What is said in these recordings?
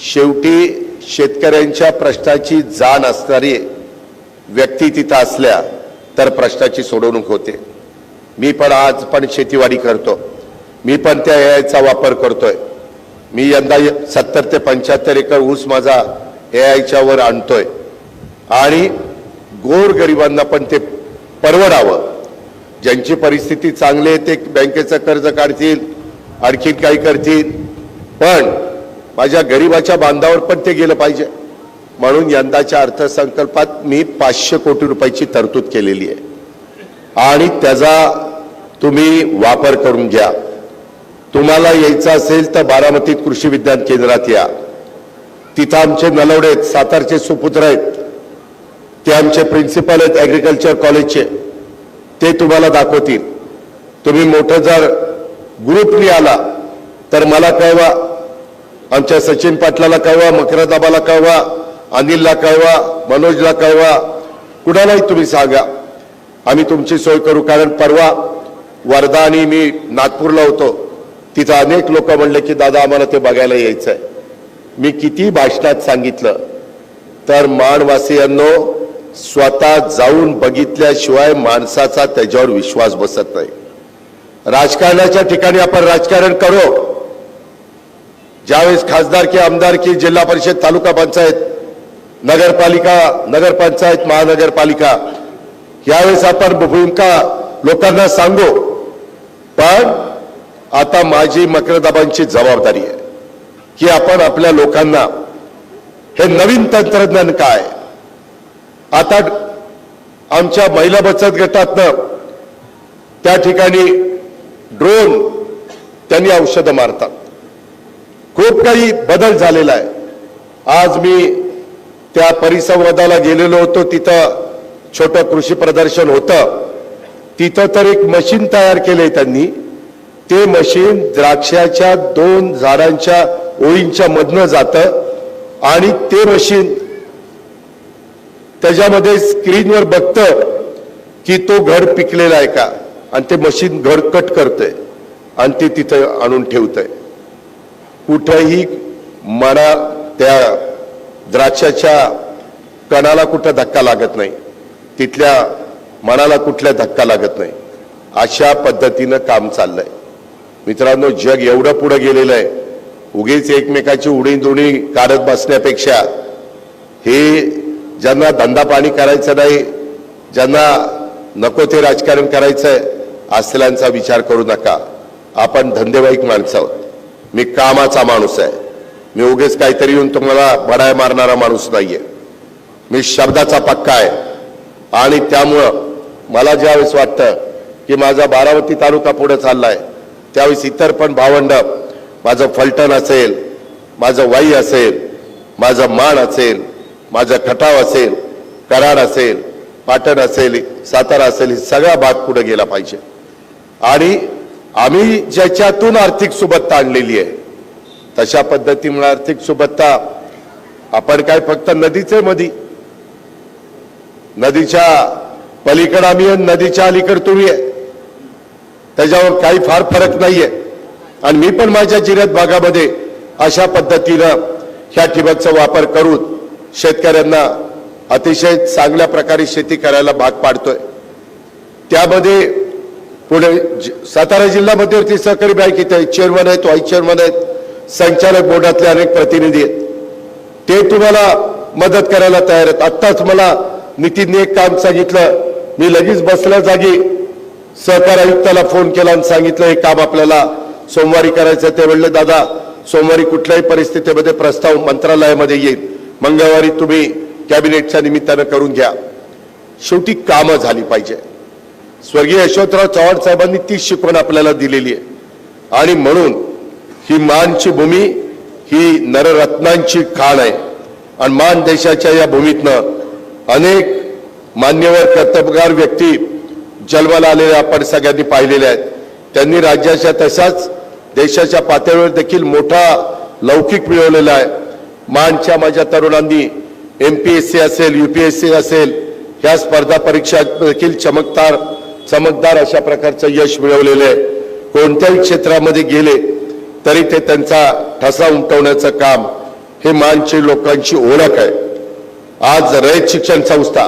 शेवटी शेतकऱ्यांच्या प्रश्नाची जाण असणारी व्यक्ती तिथं असल्या तर प्रश्नाची सोडवणूक होते. मी पण आज पण शेतीवाडी करतो. मी पण त्या एआयचा वापर करतोय. मी यंदा सत्तर ते पंच्याहत्तर एकर ऊस माझा एआयच्या वर आणतोय. आणि गोरगरिबांना पण ते परवडावं. ज्यांची परिस्थिती चांगली आहे ते बँकेचं कर्ज काढतील आणखीन काही करतील. पण माझ्या गरिबाच्या बांधावर पण ते गेलं पाहिजे. म्हणून यंदाच्या अर्थसंकल्पात मी पाचशे कोटी रुपयाची तरतूद केलेली आहे. आणि त्याचा तुम्ही वापर करून घ्या. तुम्हाला यायचं असेल तर बारामतीत कृषी विज्ञान केंद्रात या. तिथं आमचे नलवडे आहेत सातारचे सुपुत्र आहेत. ते आमचे प्रिन्सिपल आहेत ॲग्रिकल्चर कॉलेजचे ते तुम्हाला दाखवतील. तुम्ही मोठं जर ग्रुपनी आला तर मला कळवा आमच्या सचिन पाटलाला कळवा मकरदाबाला कळवा अनिलला कळवा मनोजला कळवा. कुणालाही तुम्ही सांगा. आम्ही तुमची सोय करू कारण परवा वर्धा आणि मी नागपूरला होतो. तिथं अनेक लोक म्हणले की दादा आम्हाला ते बघायला यायचं आहे मी किती भाषणात सांगितलं. तर माणवासियांनो स्वतः जाऊन बघितल्याशिवाय माणसाचा त्याच्यावर विश्वास बसत नाही. राजकारणाच्या ठिकाणी आपण राजकारण करू. ज्यावेळेस खासदारकी आमदारकी जिल्हा परिषद तालुका पंचायत नगरपालिका नगरपंचायत महानगरपालिका यावेळेस आपण भूमिका लोकांना सांगू. पण आता माझी मकरदाबांची जबाबदारी आहे की आपण आपल्या लोकांना हे नवीन तंत्रज्ञान काय? आता आमच्या महिला बचत गटातनं त्या ठिकाणी ड्रोन त्यांनी औषधं मारतात. खूप काही बदल झालेला आहे. आज मी त्या परिसंवादाला गेलेलो होतो तिथं छोटं कृषी प्रदर्शन होतं. तिथं तर एक मशीन तयार केलंय त्यांनी. ते मशीन द्राक्षाच्या दोन झाडांच्या ओळींच्या मधनं जातं आणि ते मशीन त्याच्यामध्ये स्क्रीनवर बघतं की तो घड पिकलेला आहे का. आणि ते मशीन घड कट करतंय आणि ते तिथं आणून ठेवतंय. कुठंही मना त्या द्राक्षाच्या कणाला कुठं धक्का लागत नाही. तिथल्या मनाला कुठल्या धक्का लागत नाही. अशा पद्धतीनं काम चाललंय. मित्रांनो जग एवढं पुढं गेलेलं आहे. उगीच एकमेकाची उडी दुडी काढत बसण्यापेक्षा हे ज्यांना धंदा पाणी करायचं नाही ज्यांना नको ते राजकारण करायचंय असलेल्यांचा विचार करू नका. आपण धंदेवाईक माणसं आहोत. मी कामाचा माणूस आहे. मी उगेच काहीतरी येऊन तुम्हाला बडाय मारणारा माणूस नाहीये. मी शब्दाचा पक्का आहे. आणि त्यामुळं मला ज्यावेळेस वाटतं की माझा बारामती तालुका पुढे चाललाय त्यावेळेस इतर पण भावंड माझं फलटण असेल माझं वाई असेल माझं मान असेल माझं खटाव असेल कराड असेल पाटण असेल सातारा असेल ही सगळा भाग पुढे गेला पाहिजे. आणि आम्ही ज्याच्यातून आर्थिक सुबत्ता आणलेली आहे तशा पद्धतीमुळे आर्थिक सुबत्ता आपण काय फक्त नदीचे मधी. नदीच्या पलीकडे आम्ही आहे, नदीच्या अलीकड तुम्ही आहे. त्याच्यावर काही फार फरक नाहीये. आणि मी पण माझ्या जिल्ह्यात भागामध्ये अशा पद्धतीनं ह्या ठिबकचा वापर करून शेतकऱ्यांना अतिशय चांगल्या प्रकारे शेती करायला भाग पाडतोय. त्यामध्ये पुढे जि- सातारा जिल्हा मध्यवर्ती सहकारी बँक इथे चेअरमन आहेत व्हाईस चेअरमन आहेत. संचालक बोर्डातले अनेक प्रतिनिधी आहेत. ते तुम्हाला मदत करायला तयार आहेत. आत्ताच मला नितीनने एक काम सांगितलं. मी लगेच बसल्या जागी सहकार आयुक्ताला फोन केला आणि सांगितलं हे काम आपल्याला सोमवारी करायचं ते म्हणले दादा सोमवारी कुठल्याही परिस्थितीमध्ये प्रस्ताव मंत्रालयामध्ये येईल. मंगळवारी तुम्ही कॅबिनेटच्या निमित्तानं करून घ्या. शेवटी कामं झाली पाहिजे. स्वर्गीय यशवंतराव चव्हाण साहेबांनी तीच शिकवण आपल्याला दिलेली आहे. आणि म्हणून ही मानची भूमी ही नररत्नांची खाण आहे. आणि मान देशाच्या या भूमीतनं अनेक मान्यवर कर्तबगार व्यक्ती जन्माला आलेल्या आपण सगळ्यांनी पाहिलेल्या आहेत. त्यांनी राज्याच्या तशाच देशाच्या पातळीवर देखील मोठा लौकिक मिळवलेला आहे. मानच्या माझ्या तरुणांनी एम पी एस सी असेल यू पी एस सी असेल ह्या स्पर्धा परीक्षा देखील चमकदार चमकदार अशा प्रकारचं यश मिळवलेलं आहे. कोणत्याही क्षेत्रामध्ये गेले तरी ते त्यांचा ठसा उमटवण्याचं काम हे मानचे लोकांची ओळख आहे. आज रयत शिक्षण संस्था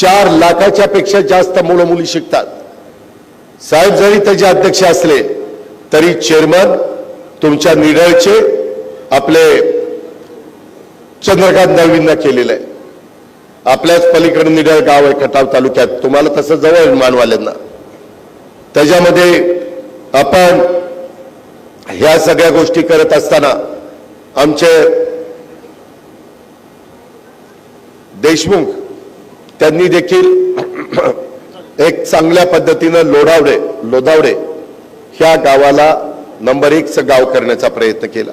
चार लाखाच्या पेक्षा जास्त मुलं मुली शिकतात. साहेब जरी त्याचे अध्यक्ष असले तरी चेअरमन तुमच्या निडळचे आपले चंद्रकांत दळवींना केलेलं आहे. आपल्याच पलीकडे निडळ गाव आहे खटाव तालुक्यात. तुम्हाला तसं जवळ मानवाल्यांना त्याच्यामध्ये आपण ह्या सगळ्या गोष्टी करत असताना आमचे देशमुख त्यांनी देखील एक चांगल्या पद्धतीनं लोढावडे लोधावडे ह्या गावाला नंबर एकचं गाव करण्याचा प्रयत्न केला.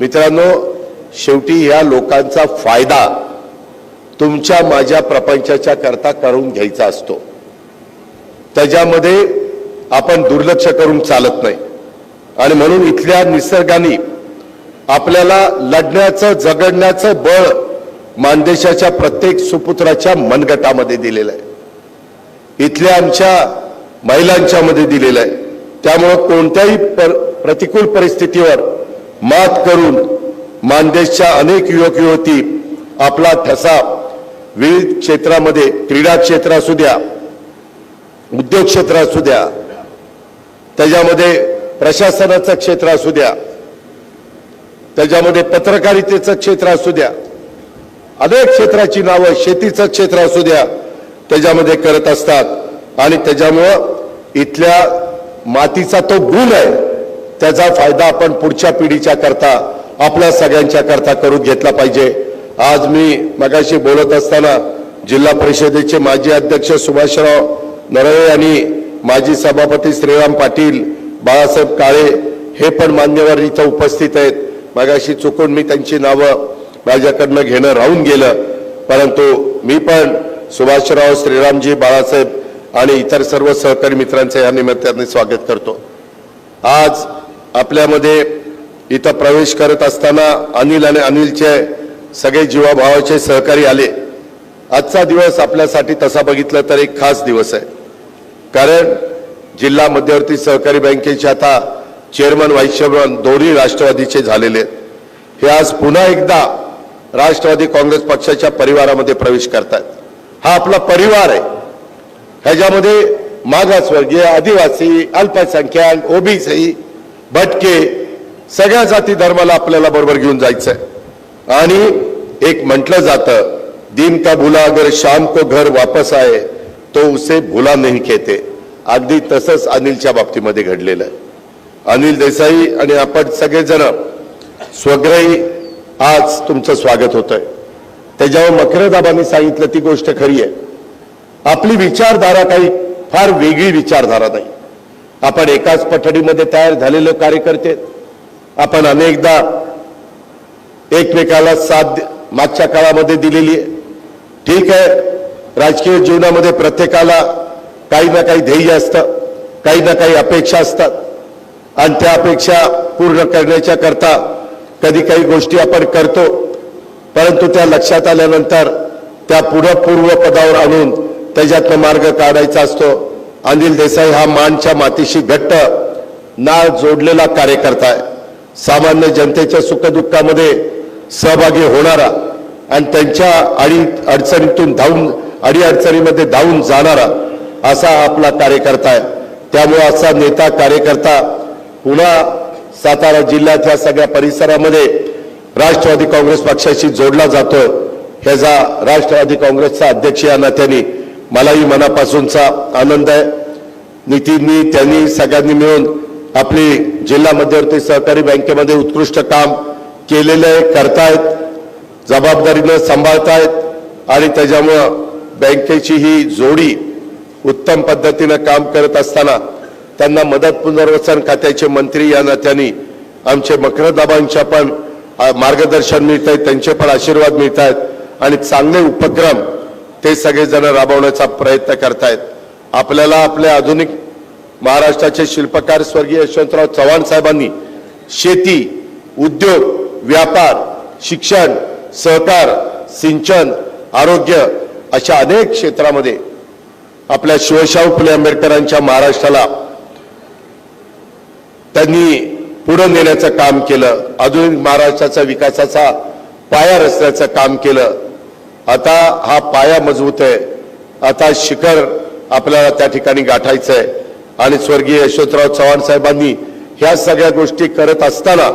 मित्रांनो शेवटी ह्या लोकांचा फायदा तुमच्या माझ्या प्रपंचाच्या करता करून घ्यायचा असतो. त्याच्यामध्ये आपण दुर्लक्ष करून चालत नाही. आणि म्हणून इथल्या निसर्गाने आपल्याला लढण्याचं जगडण्याचं बळ मानदेशाच्या प्रत्येक सुपुत्राच्या मनगटामध्ये दिलेलं आहे. इथल्या आमच्या महिलांच्या मध्ये दिलेलं आहे. त्यामुळं कोणत्याही पर- प्रतिकूल परिस्थितीवर मात करून मानदेशच्या अनेक युवक युवती आपला ठसा विविध क्षेत्रामध्ये क्रीडा क्षेत्र असू द्या उद्योग क्षेत्र असू द्या त्याच्यामध्ये प्रशासनाचं क्षेत्र असू द्या त्याच्यामध्ये पत्रकारितेचं क्षेत्र असू द्या अनेक क्षेत्राची नावं शेतीचं क्षेत्र असू द्या त्याच्यामध्ये करत असतात. आणि त्याच्यामुळं इथल्या मातीचा तो गुण आहे त्याचा फायदा आपण पुढच्या पिढीच्या करता आपल्या सगळ्यांच्या करता करून घेतला पाहिजे. आज मी मगाशी बोलत असताना जिल्हा परिषदेचे माजी अध्यक्ष सुभाषराव नरळे आणि माजी सभापती श्रीराम पाटील बाळासाहेब काळे हे पण मान्यवर इथं उपस्थित आहेत. मगाशी चुकून मी त्यांची नावं माझ्याकडनं घेणं राहून गेलं. परंतु मी पण सुभाषराव श्रीरामजी बाळासाहेब आणि इतर सर्व सहकारी मित्रांचं या निमित्ताने स्वागत करतो. आज आपल्यामध्ये इथं प्रवेश करत असताना अनिल आणि अनिलचे सगळे जीवाभावाचे सहकारी आले. आजचा दिवस आपल्यासाठी तसा बघितला तर एक खास दिवस आहे. कारण जिल्हा मध्यवर्ती सहकारी बँकेचे आता चेअरमन व्हाईस चेअरमन दोन्ही राष्ट्रवादीचे झालेले आहेत. हे आज पुन्हा एकदा राष्ट्रवादी काँग्रेस पक्षाच्या परिवारामध्ये प्रवेश करतायत. हा आपला परिवार आहे. ह्याच्यामध्ये मागासवर्गीय आदिवासी अल्पसंख्याक ओबीसी भटके सगळ्या जाती धर्माला आपल्याला बरोबर घेऊन जायचं आहे आणि एक म्हटलं जातं दिन का भुला अगर शाम को घर वापस आहे तो उसे भुला नाही खेते अगदी तसंच अनिलच्या बाबतीमध्ये घडलेलं आहे. अनिल देसाई आणि आपण सगळेजण स्वग्रही आज तुमचं स्वागत होतंय. त्याच्यावर मकरदाबांनी सांगितलं ती गोष्ट खरी आहे. आपली विचारधारा काही फार वेगळी विचारधारा नाही. आपण एकाच पठडीमध्ये तयार झालेले कार्यकर्ते आपण अनेकदा एकमेकाला साथ मागच्या काळामध्ये दिलेली आहे. ठीक आहे राजकीय जीवनामध्ये प्रत्येकाला काही ना काही ध्येय असतं काही ना काही अपेक्षा असतात. आणि त्या अपेक्षा पूर्ण करण्याच्या करता कधी काही गोष्टी आपण करतो परंतु त्या लक्षात आल्यानंतर त्या पुढं पूर्व पदावर आणून त्याच्यातनं मार्ग काढायचा असतो. अनिल देसाई हा मानच्या मातीशी घट्ट ना जोडलेला कार्यकर्ता आहे. सामान्य जनतेच्या सुखदुःखामध्ये सहभागी होणारा आणि त्यांच्या अडी अडचणीतून धावून अडी अडचणीमध्ये धावून जाणारा असा आपला कार्यकर्ता आहे. त्यामुळे असा नेता कार्यकर्ता पुन्हा सातारा जिल्ह्यात या सगळ्या परिसरामध्ये राष्ट्रवादी काँग्रेस पक्षाशी जोडला जातोय ह्याचा राष्ट्रवादी काँग्रेसचा अध्यक्ष या नात्याने मलाही मनापासूनचा आनंद आहे. नितींनी त्यांनी सगळ्यांनी मिळून आपली जिल्हा मध्यवर्ती सहकारी बँकेमध्ये उत्कृष्ट काम केलेलं आहे करतायत जबाबदारीनं सांभाळतायत आणि त्याच्यामुळं बँकेची ही जोडी उत्तम पद्धतीनं काम करत असताना त्यांना मदत पुनर्वसन खात्याचे मंत्री या नात्याने आमचे मकरदाबांच्या पण मार्गदर्शन मिळत आहेत त्यांचे पण आशीर्वाद मिळत आहेत आणि चांगले उपक्रम ते सगळेजण राबवण्याचा प्रयत्न करतायत. आपल्याला आपल्या आधुनिक महाराष्ट्राचे शिल्पकार स्वर्गीय यशवंतराव चव्हाण साहेबांनी शेती उद्योग व्यापार शिक्षण सहकार सिंचन आरोग्य अशा अनेक क्षेत्रामध्ये आपल्या शिवशाहू फुले आंबेडकरांच्या महाराष्ट्राला त्यांनी पुढे नेण्याचं काम केलं. आधुनिक महाराष्ट्राचा विकासाचा पाया रचण्याचं काम केलं. आता हा पाया मजबूत आहे. आता शिखर आपल्याला त्या ठिकाणी गाठायचं आहे आणि स्वर्गीय यशवंतराव चव्हाण साहेबांनी ह्या सगळ्या गोष्टी करत असताना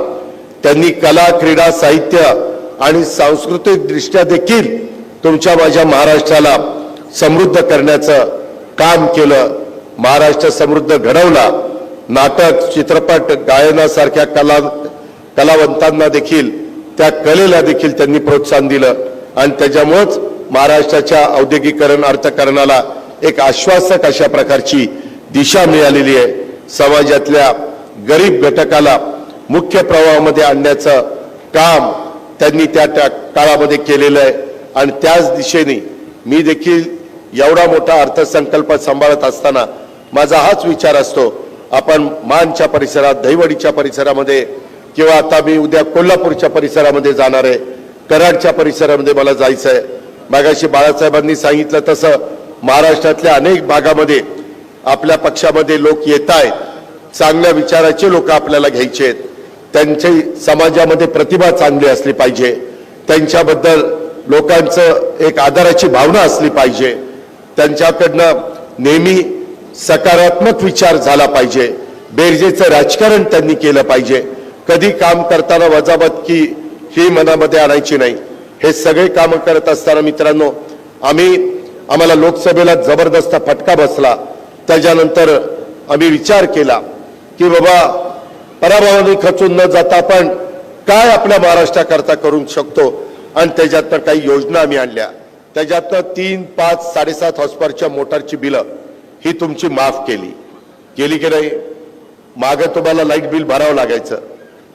त्यांनी कला क्रीडा साहित्य आणि सांस्कृतिक दृष्ट्या देखील तुमच्या माझ्या महाराष्ट्राला समृद्ध करण्याचं काम केलं. महाराष्ट्र समृद्ध घडवला. नाटक चित्रपट गायनासारख्या कला कलावंतांना देखील त्या कलेला देखील त्यांनी प्रोत्साहन दिलं. आणि त्याच्यामुळंच महाराष्ट्राच्या औद्योगिकरण अर्थकारणाला एक आश्वासक अशा प्रकारची दिशा मिळालेली आहे. समाजातल्या गरीब घटकाला मुख्य प्रवाहामध्ये आणण्याचं काम त्यांनी त्या त्या काळामध्ये केलेलं आहे. आणि त्याच दिशेने मी देखील एवढा मोठा अर्थसंकल्प सांभाळत असताना माझा हाच विचार असतो आपण मानच्या परिसरात दहिवडीच्या परिसरामध्ये किंवा आता मी उद्या कोल्हापूरच्या परिसरामध्ये जाणार आहे कराडच्या परिसरामध्ये मला जायचं आहे. मागाशी बाळासाहेबांनी सांगितलं तसं महाराष्ट्रातल्या अनेक भागामध्ये आपल्या पक्षामध्ये लोक येत आहेत चांगल्या विचाराचे लोक आपल्याला घ्यायचे आहेत. त्यांची समाजामध्ये प्रतिभा चांगली असली पाहिजे. त्यांच्याबद्दल लोकांचं एक आदराची भावना असली पाहिजे. त्यांच्याकडनं नेहमी सकारात्मक विचार झाला पाहिजे. बेरजेचं राजकारण त्यांनी केलं पाहिजे. कधी काम करताना वजाबत ही मनामध्ये आणायची नाही. हे सगळे काम करत असताना मित्रांनो आम्ही आम्हाला लोकसभेला जबरदस्त फटका बसला. त्याच्यानंतर आम्ही विचार केला की बाबा पराभवाने खचून न जाता आपण काय आपल्या महाराष्ट्राकरता करू शकतो? आणि त्याच्यातनं काही योजना आम्ही आणल्या. त्याच्यातनं तीन पाच साडेसात हॉस्पॉरच्या मोटारची बिलं ही तुमची माफ केली. केली की नाही? मागं तुम्हाला लाइट बिल भरावं लागायचं.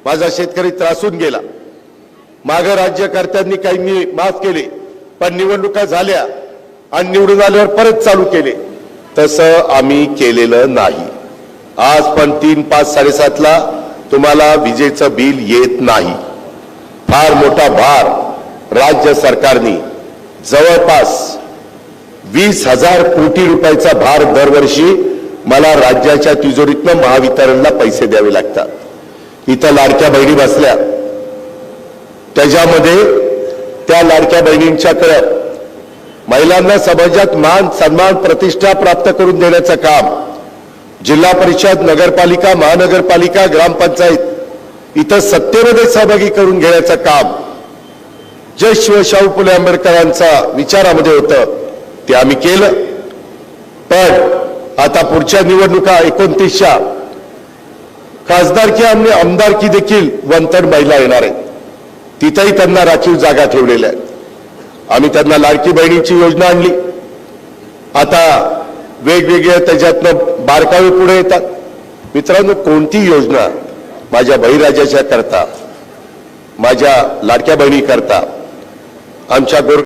माझा शेतकरी त्रासून गेला. मागं राज्यकर्त्यांनी काही मी माफ केले पण निवडणुका झाल्या आणि निवडून आल्यावर परत चालू केले. तसं आम्ही केलेलं नाही. आज पण तीन पाच साडेसातला तुम्हाला विजेचं बिल येत नाही. फार मोठा भार राज्य सरकारने. जवळपास वीस हजार कोटी रुपयाचा भार दरवर्षी मला राज्याच्या तिजोरीतनं महावितरणला पैसे द्यावे लागतात. इथं लाडक्या बहिणी बसल्या. त्याच्यामध्ये त्या लाडक्या बहिणींच्याकडे महिलांना समाजात मान सन्मान प्रतिष्ठा प्राप्त करून देण्याचं काम जिल्हा परिषद नगरपालिका महानगरपालिका ग्रामपंचायत इथं सत्तेमध्ये सहभागी करून घेण्याचं काम जे शिवशाहू फुले आंबेडकरांचा विचारामध्ये होतं ते आम्ही केलं. पण आता पुढच्या निवडणुका एकोणतीसच्या खासदारकी आणि आमदारकी देखील वंतड महिला येणार आहेत. तिथंही त्यांना राखीव जागा ठेवलेल्या आहेत. आम्ही त्यांना लाडकी बहिणीची योजना आणली. आता वेगवेगळ्या त्याच्यातनं बारकावे पुढे येतात. मित्रांनो कोणती योजना माझ्या बहिराजाच्या करता माझ्या लाडक्या बहिणी करता आमच्या गोर